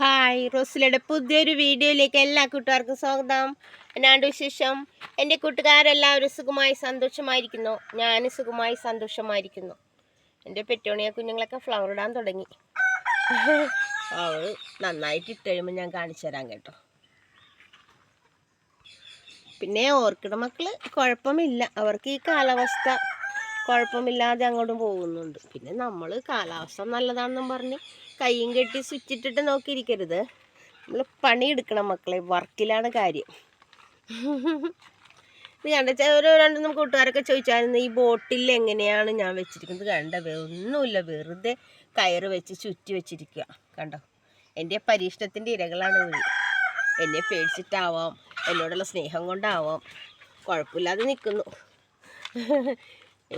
Hi റോസിലയുടെ പുതിയൊരു വീഡിയോയിലേക്ക് എല്ലാ കൂട്ടുകാർക്കും സ്വാഗതം. എന്നാണ്ട് വിശേഷം? എന്റെ കൂട്ടുകാരെല്ലാവരും സുഖമായി സന്തോഷമായിരിക്കുന്നു. ഞാൻ സുഖമായി സന്തോഷമായിരിക്കുന്നു. എന്റെ പെറ്റോണിയ കുഞ്ഞുങ്ങളൊക്കെ ഫ്ലവർ ഇടാൻ തുടങ്ങി. അവൾ നന്നായിട്ട് ഇട്ട് കഴിയുമ്പോൾ ഞാൻ കാണിച്ചു തരാം കേട്ടോ. പിന്നെ ഓർക്കിഡ് മക്കൾ കുഴപ്പമില്ല. അവർക്ക് ഈ കാലാവസ്ഥ കുഴപ്പമില്ലാതെ അങ്ങോട്ടും പോകുന്നുണ്ട്. പിന്നെ നമ്മൾ കാലാവസ്ഥ നല്ലതാണെന്നും പറഞ്ഞ് കൈയും കെട്ടി സ്വിച്ച് സ്വിച്ചിട്ടിട്ട് നോക്കിയിരിക്കരുത്. നമ്മൾ പണിയെടുക്കണം മക്കളെ വർക്കിലാണ് കാര്യം. ഇത് ഓരോ രണ്ടും കൂട്ടുകാരൊക്കെ ചോദിച്ചായിരുന്നു ഈ ബോട്ടിൽ എങ്ങനെയാണ് ഞാൻ വെച്ചിരിക്കുന്നത്? കണ്ട? ഒന്നുമില്ല വെറുതെ കയറ് വെച്ച് ചുറ്റി വെച്ചിരിക്കുക കണ്ടോ? എന്റെ പരീക്ഷണത്തിന്റെ ഇരകളാണ് എന്നെ പേടിച്ചിട്ടാവാം എന്നോടുള്ള സ്നേഹം കൊണ്ടാവാം. കുഴപ്പമില്ലാതെ നിൽക്കുന്നു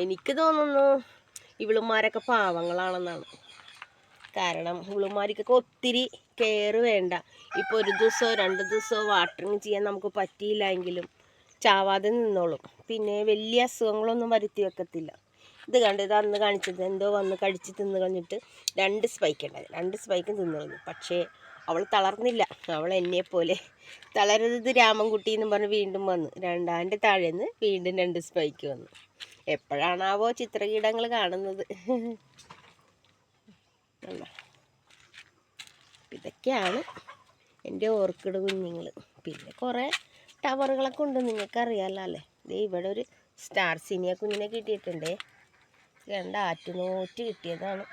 എനിക്ക് തോന്നുന്നു ഇവളുമാരൊക്കെ പാവങ്ങളാണെന്നാണ്. കാരണം ഇവളുമാർക്കൊക്കെ ഒത്തിരി കെയർ വേണ്ട. ഇപ്പോൾ ഒരു ദിവസമോ രണ്ട് ദിവസമോ വാട്ടറിങ് ചെയ്യാൻ നമുക്ക് പറ്റിയില്ല എങ്കിലും ചാവാതെ നിന്നോളും. പിന്നെ വലിയ അസുഖങ്ങളൊന്നും വരുത്തി വെക്കത്തില്ല. ഇത് കണ്ട് ഇത് അന്ന് കാണിച്ചത് എന്തോ വന്ന് കടിച്ച് തിന്ന് കഴിഞ്ഞിട്ട് രണ്ട് സ്പൈക്ക് ഉണ്ടായി. രണ്ട് സ്പൈക്കും തിന്നു പക്ഷേ അവൾ തളർന്നില്ല. അവൾ എന്നെ പോലെ രാമൻകുട്ടി എന്ന് പറഞ്ഞ് വീണ്ടും വന്നു. രണ്ടാന്റെ താഴേന്ന് വീണ്ടും രണ്ട് സ്പൈക്ക് വന്നു. എപ്പോഴാണാവോ ചിത്രകീടങ്ങൾ കാണുന്നത്? ഇതൊക്കെയാണ് എന്റെ ഓർക്കിഡ് കുഞ്ഞുങ്ങൾ. പിന്നെ കുറേ ടവറുകളൊക്കെ ഉണ്ട് നിങ്ങൾക്ക് അറിയാമല്ലോ അല്ലേ? ദേ ഇവിടെ ഒരു സ്റ്റാർ സിനിയ കുഞ്ഞിനെ കിട്ടിയിട്ടുണ്ടേ. രണ്ട് ആറ്റുനോറ്റ് കിട്ടിയതാണ്.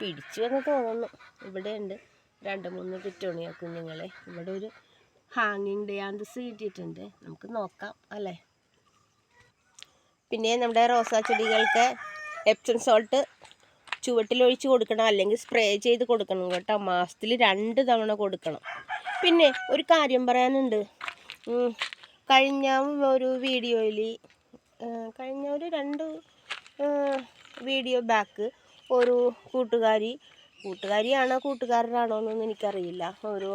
പിടിച്ചു എന്ന് തോന്നുന്നു. ഇവിടെ ഉണ്ട് രണ്ട് മൂന്ന് പിറ്റോണിയ കുഞ്ഞുങ്ങളെ. ഇവിടെ ഒരു ഹാങ്ങിങ് ഡയാന്തസ് കിട്ടിയിട്ടുണ്ട്. നമുക്ക് നോക്കാം അല്ലേ? പിന്നെ നമ്മുടെ റോസാ ചെടികൾക്ക് എപ്സം സോൾട്ട് ചുവട്ടിലൊഴിച്ച് കൊടുക്കണം അല്ലെങ്കിൽ സ്പ്രേ ചെയ്ത് കൊടുക്കണം കേട്ടോ. മാസത്തിൽ രണ്ട് തവണ കൊടുക്കണം. പിന്നെ ഒരു കാര്യം പറയാനുണ്ട്. കഴിഞ്ഞ ഒരു വീഡിയോയിൽ കഴിഞ്ഞ ഒരു രണ്ട് വീഡിയോ ബാക്ക് ഒരു കൂട്ടുകാരി കൂട്ടുകാരിയാണോ കൂട്ടുകാരനാണോ എന്നൊന്നും എനിക്കറിയില്ല. ഒരു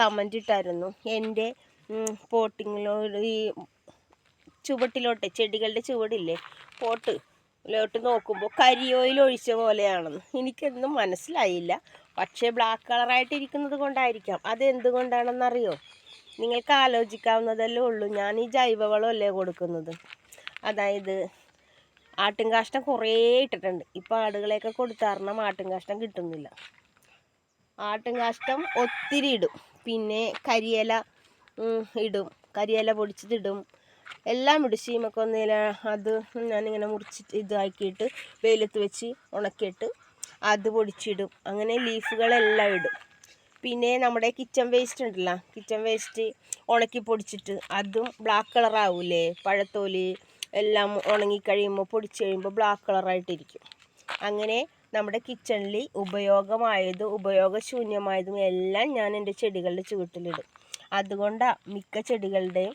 കമന്റ് ഇട്ടായിരുന്നു. എന്റെ പോട്ടിങ്ങിലോ ഈ ചുവട്ടിലോട്ട് ചെടികളുടെ ചുവടില്ലേ? പോട്ട് ലോട്ട് നോക്കുമ്പോൾ കരിയോയിൽ ഒഴിച്ച പോലെയാണെന്ന്. എനിക്കൊന്നും മനസ്സിലായില്ല. പക്ഷേ ബ്ലാക്ക് കളറായിട്ട് ഇരിക്കുന്നത് കൊണ്ടായിരിക്കാം. അത് എന്തുകൊണ്ടാണെന്നറിയോ നിങ്ങൾക്ക് ആലോചിക്കാവുന്നതല്ലേ ഉള്ളൂ. ഞാൻ ഈ ജൈവവളമല്ലേ കൊടുക്കുന്നത്. അതായത് ആട്ടും കാഷ്ടം കുറേ ഇട്ടിട്ടുണ്ട്. ഇപ്പോൾ ആടുകളെയൊക്കെ കൊടുത്താറണം ആട്ടും കാഷ്ടം കിട്ടുന്നില്ല. ആട്ടും കാഷ്ടം ഒത്തിരി ഇടും. പിന്നെ കരിയില ഇടും. കരിയില പൊടിച്ചതിടും എല്ലാം ഇടും. ശീമക്കൊന്നയില അത് ഞാനിങ്ങനെ മുറിച്ചിട്ട് ഇതാക്കിയിട്ട് വെയിലത്ത് വെച്ച് ഉണക്കിയിട്ട് അത് പൊടിച്ചിടും. അങ്ങനെ ലീഫുകളെല്ലാം ഇടും. പിന്നെ നമ്മുടെ കിച്ചൺ വേസ്റ്റ് ഉണ്ടല്ലോ കിച്ചൺ വേസ്റ്റ് ഉണക്കി പൊടിച്ചിട്ട് അതും ബ്ലാക്ക് കളറാവൂലേ പഴത്തോൽ എല്ലാം ഉണങ്ങി കഴിയുമ്പോൾ പൊടിച്ച് കഴിയുമ്പോൾ ബ്ലാക്ക് കളറായിട്ടിരിക്കും അങ്ങനെ നമ്മുടെ കിച്ചണിൽ ഉപയോഗമായതും ഉപയോഗശൂന്യമായതും എല്ലാം ഞാൻ എന്റെ ചെടികളുടെ ചുവട്ടിലിടും. അതുകൊണ്ടാണ് മിക്ക ചെടികളുടെയും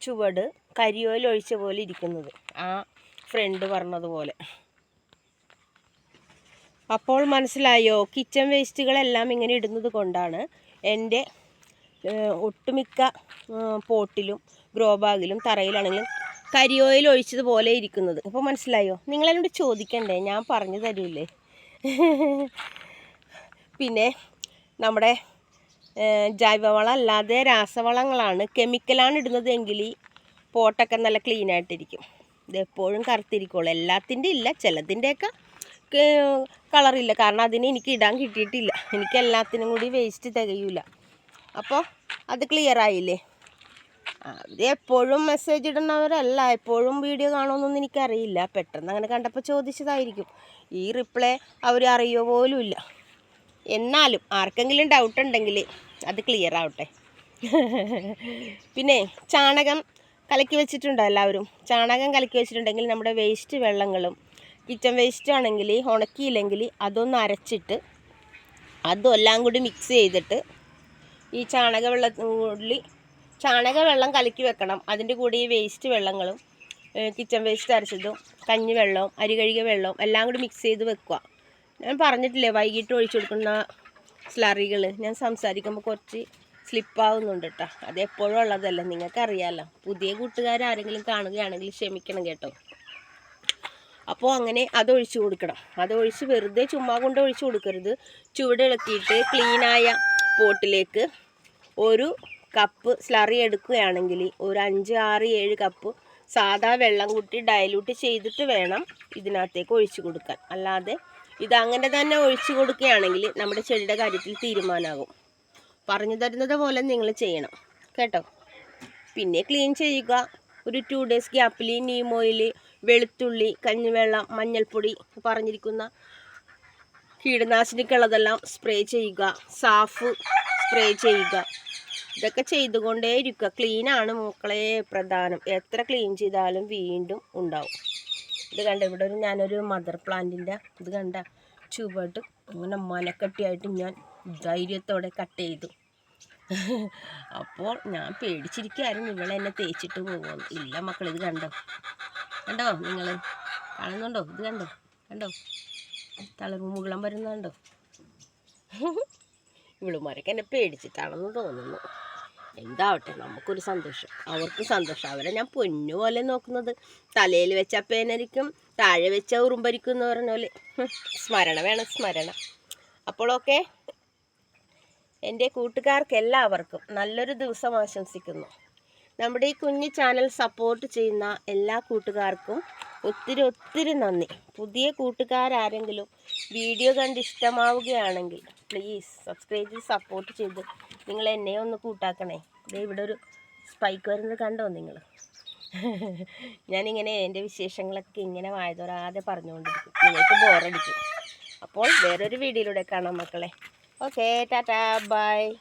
ചുവട് കരിയോയിൽ ഒഴിച്ച പോലെ ഇരിക്കുന്നത്. ആ ഫ്രണ്ട് പറഞ്ഞതുപോലെ. അപ്പോൾ മനസ്സിലായോ? കിച്ചൺ വേസ്റ്റുകളെല്ലാം ഇങ്ങനെ ഇടുന്നത് കൊണ്ടാണ് എന്റെ ഒട്ടുമിക്ക പോട്ടിലും ഗ്രോ ബാഗിലും തറയിലാണെങ്കിലും കരിയോയിൽ ഒഴിച്ചതുപോലെ ഇരിക്കുന്നത്. അപ്പോൾ മനസ്സിലായോ? നിങ്ങളെന്നോട് ചോദിക്കണ്ടേ? ഞാൻ പറഞ്ഞു തരൂലേ പിന്നെ നമ്മുടെ ജൈവവളം അല്ലാതെ രാസവളങ്ങളാണ് കെമിക്കലാണ് ഇടുന്നത് എങ്കിൽ പോട്ടൊക്കെ നല്ല ക്ലീൻ ആയിട്ടിരിക്കും. ഇത് എപ്പോഴും കറുത്തിരിക്കുള്ളൂ. എല്ലാത്തിന്റെ ഇല്ല ചിലതിന്റെയൊക്കെ കളറില്ല കാരണം അതിന് എനിക്ക് ഇടാൻ കിട്ടിയിട്ടില്ല. എനിക്ക് എല്ലാത്തിനും കൂടി വേസ്റ്റ് തികയൂല. അപ്പോൾ അത് ക്ലിയർ ആയില്ലേ? അവർ എപ്പോഴും മെസ്സേജ് ഇടുന്നവരല്ല. എപ്പോഴും വീഡിയോ കാണുമെന്നൊന്നും എനിക്കറിയില്ല. പെട്ടെന്ന് അങ്ങനെ കണ്ടപ്പോൾ ചോദിച്ചതായിരിക്കും. ഈ റിപ്ലൈ അവർ അറിയോ പോലും ഇല്ല. എന്നാലും ആർക്കെങ്കിലും ഡൗട്ട് ഉണ്ടെങ്കിൽ അത് ക്ലിയർ ആവട്ടെ. പിന്നെ ചാണകം കലക്കി വെച്ചിട്ടുണ്ടോ എല്ലാവരും? ചാണകം കലക്കി വെച്ചിട്ടുണ്ടെങ്കിൽ നമ്മുടെ വേസ്റ്റ് വെള്ളങ്ങളും കിച്ചൺ വേസ്റ്റ് ആണെങ്കിൽ ഉണക്കിയില്ലെങ്കിൽ അതൊന്ന് അരച്ചിട്ട് അതും എല്ലാം കൂടി മിക്സ് ചെയ്തിട്ട് ഈ ചാണക വെള്ളത്തിൽ ചാണക വെള്ളം കലക്കി വെക്കണം. അതിന്റെ കൂടെ ഈ വേസ്റ്റ് വെള്ളങ്ങളും കിച്ചൺ വേസ്റ്റ് അരച്ചതും കഞ്ഞി വെള്ളവും അരി കഴുകിയ വെള്ളവും എല്ലാം കൂടി മിക്സ് ചെയ്ത് വെക്കുക. ഞാൻ പറഞ്ഞിട്ടില്ലേ വൈകിട്ട് ഒഴിച്ചു കൊടുക്കുന്ന സ്ലറികൾ ഞാൻ സംസാരിക്കുമ്പോൾ കുറച്ച് സ്ലിപ്പാവുന്നുണ്ട് കേട്ടോ അത് എപ്പോഴും ഉള്ളതല്ല. നിങ്ങൾക്കറിയാമല്ലോ പുതിയ കൂട്ടുകാർ ആരെങ്കിലും കാണുകയാണെങ്കിൽ ക്ഷമിക്കണം കേട്ടോ. അപ്പോൾ അങ്ങനെ അത് ഒഴിച്ചു കൊടുക്കണം. അത് ഒഴിച്ച് വെറുതെ ചുമ്മാ കൊണ്ട് ഒഴിച്ചു കൊടുക്കരുത്. ചുവടിളക്കിയിട്ട് ക്ലീനായ പോട്ടിലേക്ക് ഒരു കപ്പ് സ്ലറി എടുക്കുകയാണെങ്കിൽ ഒരു അഞ്ച് ആറ് ഏഴ് കപ്പ് സാധാ വെള്ളം കൂട്ടി ഡയലൂട്ട് ചെയ്തിട്ട് വേണം ഇതിനകത്തേക്ക് ഒഴിച്ചു കൊടുക്കാൻ. അല്ലാതെ ഇതങ്ങനെ തന്നെ ഒഴിച്ചു കൊടുക്കുകയാണെങ്കിൽ നമ്മുടെ ചെടിയുടെ കാര്യത്തിൽ തീരുമാനമാകും പറഞ്ഞു തരുന്നത് പോലെ നിങ്ങൾ ചെയ്യണം. കേട്ടോ? പിന്നെ ക്ലീൻ ചെയ്യുക. ഒരു ടു ഡേയ്സ് ഗ്യാപ്പിൽ നീം ഓയിൽ വെളുത്തുള്ളി കഞ്ഞിവെള്ളം മഞ്ഞൾപ്പൊടി പറഞ്ഞിരിക്കുന്ന കീടനാശിനിക്കുള്ളതെല്ലാം സ്പ്രേ ചെയ്യുക. സാഫ് സ്പ്രേ ചെയ്യുക. ഇതൊക്കെ ചെയ്തുകൊണ്ടേയിരിക്കുക. ക്ലീനാണ് മൂക്കളെ പ്രധാനം. എത്ര ക്ലീൻ ചെയ്താലും വീണ്ടും ഉണ്ടാവും. ഇത് കണ്ട ഇവിടെ ഒരു ഞാനൊരു മദർ പ്ലാന്റിന്റെ ഇത് കണ്ട ചുവട് അങ്ങനെ മനക്കെട്ടിയായിട്ട് ഞാൻ ധൈര്യത്തോടെ കട്ട് ചെയ്തു. അപ്പോൾ ഞാൻ പേടിച്ചിരിക്കുകയായിരുന്നു. ഇവളെ എന്നെ തേച്ചിട്ട് പോകുമെന്ന് ഇല്ല മക്കൾ ഇത് കണ്ടോ? കണ്ടോ നിങ്ങൾ കാണുന്നുണ്ടോ? ഇത് കണ്ടോ? കണ്ടോ? തളർവ് മുകളം വരുന്നുണ്ടോ ഇവളുമാരൊക്കെ എന്നെ പേടിച്ചിട്ടാണെന്ന് തോന്നുന്നു. എന്താവട്ടെ നമുക്കൊരു സന്തോഷം. അവർക്ക് സന്തോഷം. അവരെ ഞാൻ പൊന്നു പോലെ നോക്കുന്നത്. തലയിൽ വെച്ച പേനരിക്കും താഴെ വെച്ച ഉറുമ്പരിക്കും എന്ന് പറഞ്ഞ പോലെ. സ്മരണ വേണം സ്മരണ. അപ്പോൾ ഓക്കെ. എന്റെ കൂട്ടുകാർക്ക് എല്ലാവർക്കും നല്ലൊരു ദിവസം ആശംസിക്കുന്നു. നമ്മുടെ ഈ കുഞ്ഞു ചാനൽ സപ്പോർട്ട് ചെയ്യുന്ന എല്ലാ കൂട്ടുകാർക്കും ഒത്തിരി ഒത്തിരി നന്ദി. പുതിയ കൂട്ടുകാരാരെങ്കിലും വീഡിയോ കണ്ട് ഇഷ്ടമാവുകയാണെങ്കിൽ പ്ലീസ് സബ്സ്ക്രൈബ് ചെയ്ത് സപ്പോർട്ട് ചെയ്ത് നിങ്ങൾ എന്നെ ഒന്ന് കൂട്ടാക്കണേ. ദേ ഇവിടെ ഒരു സ്പൈക്ക് വരുന്നത് കണ്ടോ നിങ്ങൾ ഞാനിങ്ങനെ എന്റെ വിശേഷങ്ങളൊക്കെ ഇങ്ങനെ വായതോരാതെ പറഞ്ഞുകൊണ്ടിരിക്കും. നിങ്ങൾക്ക് ബോറടിക്കും അപ്പോൾ വേറൊരു വീഡിയോയിലൂടെ കാണാം മക്കളെ. Okay, tata, bye.